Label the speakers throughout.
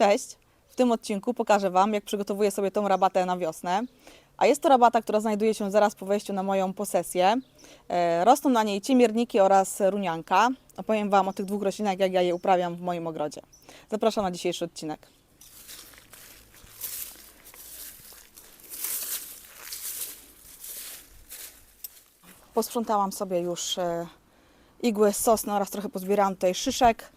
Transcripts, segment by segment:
Speaker 1: Cześć! W tym odcinku pokażę Wam, jak przygotowuję sobie tą rabatę na wiosnę. A jest to rabata, która znajduje się zaraz po wejściu na moją posesję. E, Rosną na niej ciemierniki oraz runianka. Opowiem Wam o tych dwóch roślinach, jak ja je uprawiam w moim ogrodzie. Zapraszam na dzisiejszy odcinek. Posprzątałam sobie już e, igły z sosny oraz trochę pozbierałam tutaj szyszek.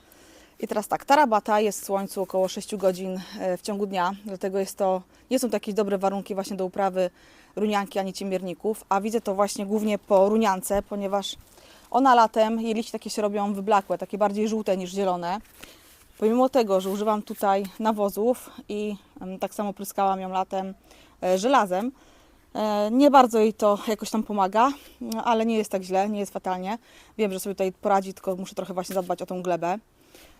Speaker 1: I teraz tak, ta rabata jest w słońcu około 6 godzin e, w ciągu dnia, dlatego jest to, nie są to jakieś dobre warunki właśnie do uprawy runianki ani ciemierników, a widzę to właśnie głównie po runiance, ponieważ ona latem, jej liście takie się robią wyblakłe, takie bardziej żółte niż zielone. Pomimo tego, że używam tutaj nawozów i tak samo pryskałam ją latem e, żelazem, e, nie bardzo jej to jakoś tam pomaga, ale nie jest tak źle, nie jest fatalnie. Wiem, że sobie tutaj poradzi, tylko muszę trochę właśnie zadbać o tą glebę.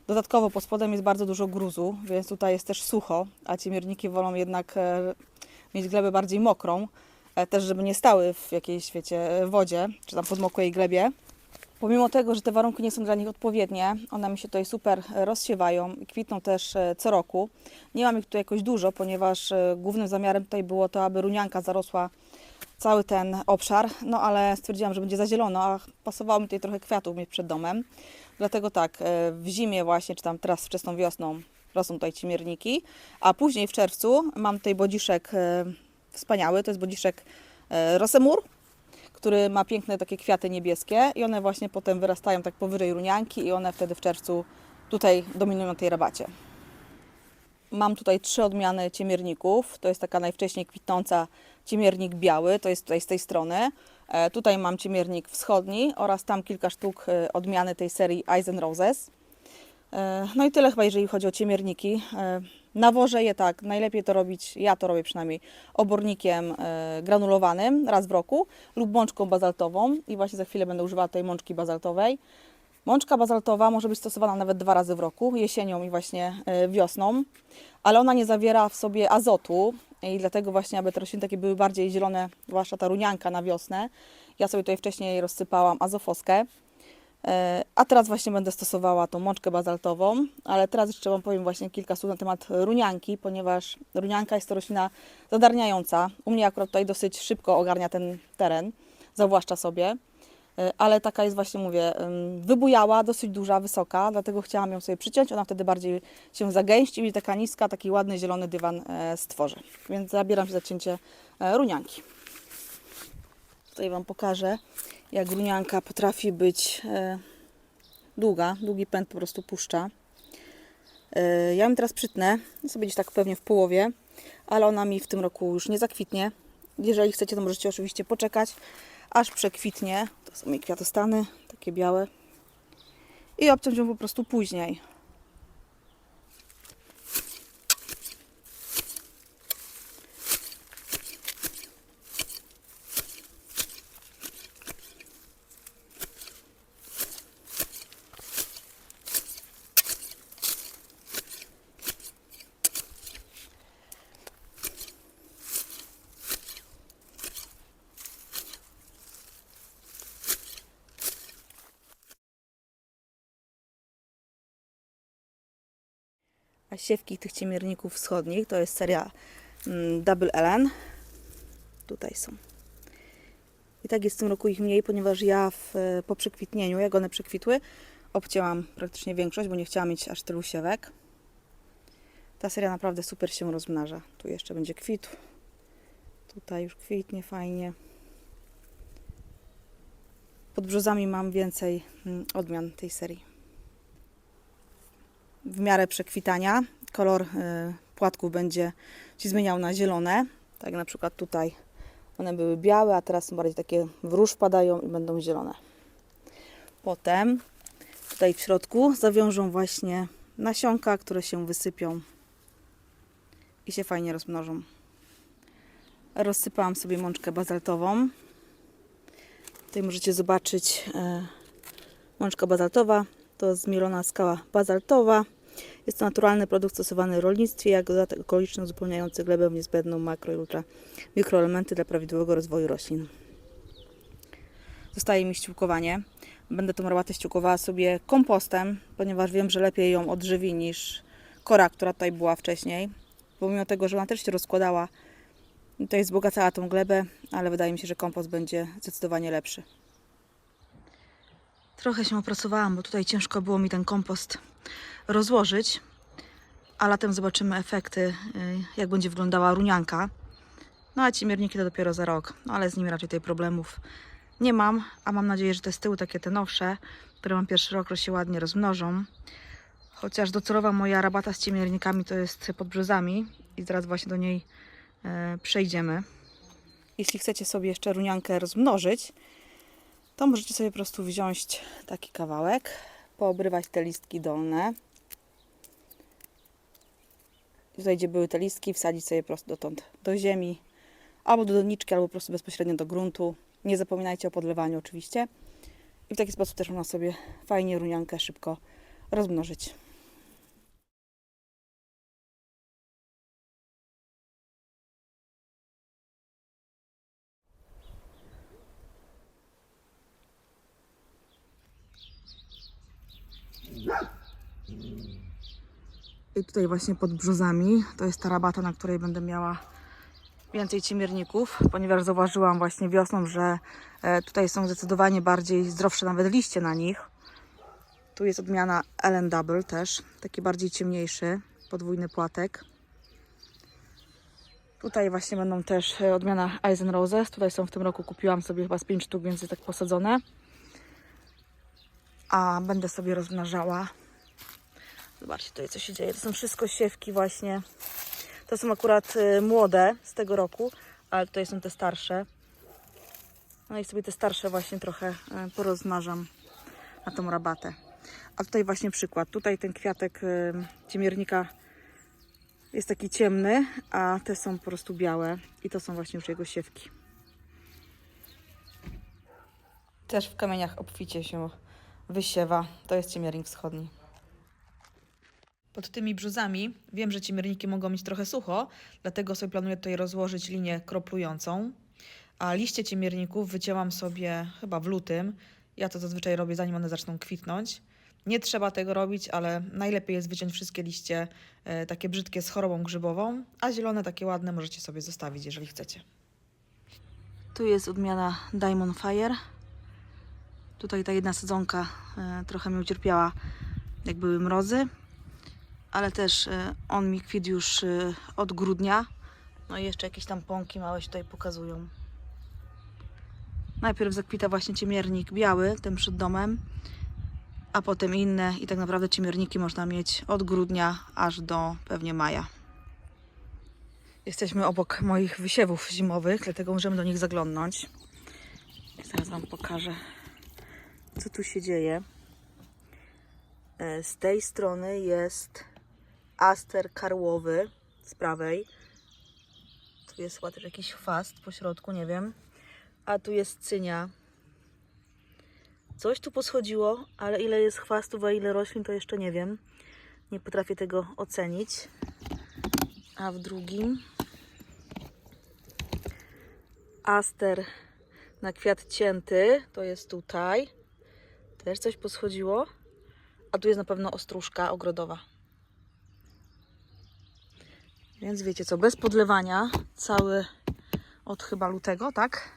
Speaker 1: Dodatkowo pod spodem jest bardzo dużo gruzu, więc tutaj jest też sucho, a ciemierniki wolą jednak e, mieć glebę bardziej mokrą, e, też żeby nie stały w jakiejś, wiecie, e, wodzie, czy tam podmokłej glebie. Pomimo tego, że te warunki nie są dla nich odpowiednie, one mi się tutaj super rozsiewają i kwitną też e, co roku. Nie mam ich tu jakoś dużo, ponieważ głównym zamiarem tutaj było to, aby runianka zarosła cały ten obszar, no ale stwierdziłam, że będzie za zielono, a pasowało mi tutaj trochę kwiatów mieć przed domem. Dlatego tak, e, w zimie właśnie, czy tam teraz wczesną wiosną rosną tutaj ciemierniki, a później w czerwcu mam tutaj bodziszek e, wspaniały, to jest bodziszek e, rosemur, który ma piękne takie kwiaty niebieskie i one właśnie potem wyrastają tak powyżej runianki i one wtedy w czerwcu tutaj dominują na tej rabacie. Mam tutaj trzy odmiany ciemierników. To jest taka najwcześniej kwitnąca ciemiernik biały, to jest tutaj z tej strony. E, Tutaj mam ciemiernik wschodni oraz tam kilka sztuk e, odmiany tej serii Eisen Roses. E, No i tyle chyba, jeżeli chodzi o ciemierniki. Nawożę je tak, najlepiej to robić, ja to robię przynajmniej, obornikiem granulowanym raz w roku lub mączką bazaltową i właśnie za chwilę będę używała tej mączki bazaltowej. Mączka bazaltowa może być stosowana nawet dwa razy w roku, jesienią i właśnie wiosną, ale ona nie zawiera w sobie azotu i dlatego właśnie, aby te rośliny takie były bardziej zielone, zwłaszcza ta runianka na wiosnę, ja sobie tutaj wcześniej rozsypałam azofoskę, E, a teraz właśnie będę stosowała tą mączkę bazaltową, ale teraz jeszcze Wam powiem właśnie kilka słów na temat runianki, ponieważ runianka jest to roślina zadarniająca. U mnie akurat tutaj dosyć szybko ogarnia ten teren, zawłaszcza sobie, ale taka jest właśnie, mówię, wybujała, dosyć duża, wysoka, dlatego chciałam ją sobie przyciąć, ona wtedy bardziej się zagęści i taka niska, taki ładny, zielony dywan e, stworzy. Więc zabieram się za cięcie e, runianki. Tutaj Wam pokażę, jak runianka potrafi być e, długa, długi pęd po prostu puszcza. E, ja ją teraz przytnę, sobie gdzieś tak pewnie w połowie, ale ona mi w tym roku już nie zakwitnie. Jeżeli chcecie, to możecie oczywiście poczekać, aż przekwitnie. To są mi kwiatostany, takie białe. I obciąć ją po prostu później. Siewki tych ciemierników wschodnich to jest seria mm, Double LN. Tutaj są. I tak jest w tym roku ich mniej, ponieważ ja w, e, po przekwitnieniu, jak one przekwitły, obcięłam praktycznie większość, bo nie chciałam mieć aż tylu siewek. Ta seria naprawdę super się rozmnaża. Tu jeszcze będzie kwitł. Tutaj już kwitnie fajnie. Pod brzozami mam więcej mm, odmian tej serii w miarę przekwitania kolor y, płatków będzie się zmieniał na zielone. Tak na przykład tutaj one były białe, a teraz są bardziej takie w róż wpadają i będą zielone. Potem tutaj w środku zawiążą właśnie nasionka, które się wysypią i się fajnie rozmnożą. Rozsypałam sobie mączkę bazaltową. Tutaj możecie zobaczyć e, mączka bazaltowa to zmielona skała bazaltowa. Jest to naturalny produkt stosowany w rolnictwie, jak dodatek okoliczny uzupełniający glebę niezbędną makro i ultra mikroelementy dla prawidłowego rozwoju roślin. Zostaje mi ściółkowanie. Będę tą rabatę ściółkowała sobie kompostem, ponieważ wiem, że lepiej ją odżywi niż kora, która tutaj była wcześniej. Pomimo tego, że ona też się rozkładała, to jest wzbogacała tą glebę, ale wydaje mi się, że kompost będzie zdecydowanie lepszy. Trochę się opracowałam, bo tutaj ciężko było mi ten kompost rozłożyć, a latem zobaczymy efekty, y, jak będzie wyglądała runianka. No a ciemierniki to dopiero za rok, no ale z nimi raczej tutaj problemów nie mam, a mam nadzieję, że te z tyłu, takie te nowsze, które mam pierwszy rok, się ładnie rozmnożą. Chociaż docelowa moja rabata z ciemiernikami to jest pod brzozami i zaraz właśnie do niej e, przejdziemy. Jeśli chcecie sobie jeszcze runiankę rozmnożyć, to możecie sobie po prostu wziąć taki kawałek, poobrywać te listki dolne. Tutaj, gdzie były te listki, wsadzić sobie po prostu dotąd do ziemi, albo do doniczki, albo po prostu bezpośrednio do gruntu. Nie zapominajcie o podlewaniu oczywiście. I w taki sposób też można sobie fajnie runiankę szybko rozmnożyć. I tutaj właśnie pod brzozami to jest ta rabata, na której będę miała więcej ciemierników, ponieważ zauważyłam właśnie wiosną, że e, tutaj są zdecydowanie bardziej zdrowsze nawet liście na nich. Tu jest odmiana Ellen Double też, taki bardziej ciemniejszy, podwójny płatek. Tutaj właśnie będą też e, odmiana Eisen Roses. Tutaj są w tym roku, kupiłam sobie chyba z 5 sztuk, więc jest tak posadzone. A będę sobie rozmnażała. Zobaczcie tutaj co się dzieje. To są wszystko siewki właśnie. To są akurat y, młode z tego roku, ale tutaj są te starsze. No i sobie te starsze właśnie trochę y, porozmażam na tą rabatę. A tutaj właśnie przykład. Tutaj ten kwiatek y, ciemiernika jest taki ciemny, a te są po prostu białe. I to są właśnie już jego siewki. Też w kamieniach obficie się wysiewa. To jest ciemiernik wschodni. Pod tymi brzozami wiem, że ciemierniki mogą mieć trochę sucho, dlatego sobie planuję tutaj rozłożyć linię kroplującą. A liście ciemierników wycięłam sobie chyba w lutym. Ja to zazwyczaj robię zanim one zaczną kwitnąć. Nie trzeba tego robić, ale najlepiej jest wyciąć wszystkie liście e, takie brzydkie z chorobą grzybową, a zielone takie ładne możecie sobie zostawić, jeżeli chcecie. Tu jest odmiana Diamond Fire. Tutaj ta jedna sadzonka e, trochę mi ucierpiała, jak były mrozy ale też e, on mi kwit już e, od grudnia. No i jeszcze jakieś tam pąki małe się tutaj pokazują. Najpierw zakwita właśnie ciemiernik biały, ten przed domem, a potem inne i tak naprawdę ciemierniki można mieć od grudnia aż do pewnie maja. Jesteśmy obok moich wysiewów zimowych, dlatego możemy do nich zaglądnąć. Zaraz Wam pokażę, co tu się dzieje. E, Z tej strony jest aster karłowy z prawej. Tu jest chyba też jakiś chwast po środku, nie wiem. A tu jest cynia. Coś tu poschodziło, ale ile jest chwastów, a ile roślin, to jeszcze nie wiem. Nie potrafię tego ocenić. A w drugim aster na kwiat cięty, to jest tutaj. Też coś poschodziło. A tu jest na pewno ostróżka ogrodowa. Więc wiecie co, bez podlewania, cały od chyba lutego, tak?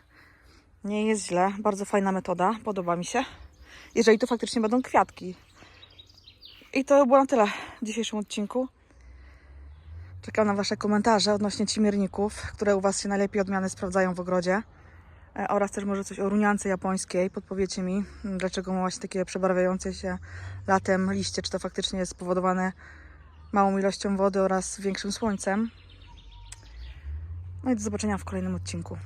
Speaker 1: Nie jest źle, bardzo fajna metoda, podoba mi się. Jeżeli to faktycznie będą kwiatki. I to było na tyle w dzisiejszym odcinku. Czekam na Wasze komentarze odnośnie cimierników, które u Was się najlepiej odmiany sprawdzają w ogrodzie. E, Oraz też może coś o runiance japońskiej. Podpowiecie mi, dlaczego ma właśnie takie przebarwiające się latem liście, czy to faktycznie jest spowodowane małą ilością wody oraz większym słońcem. No i do zobaczenia w kolejnym odcinku.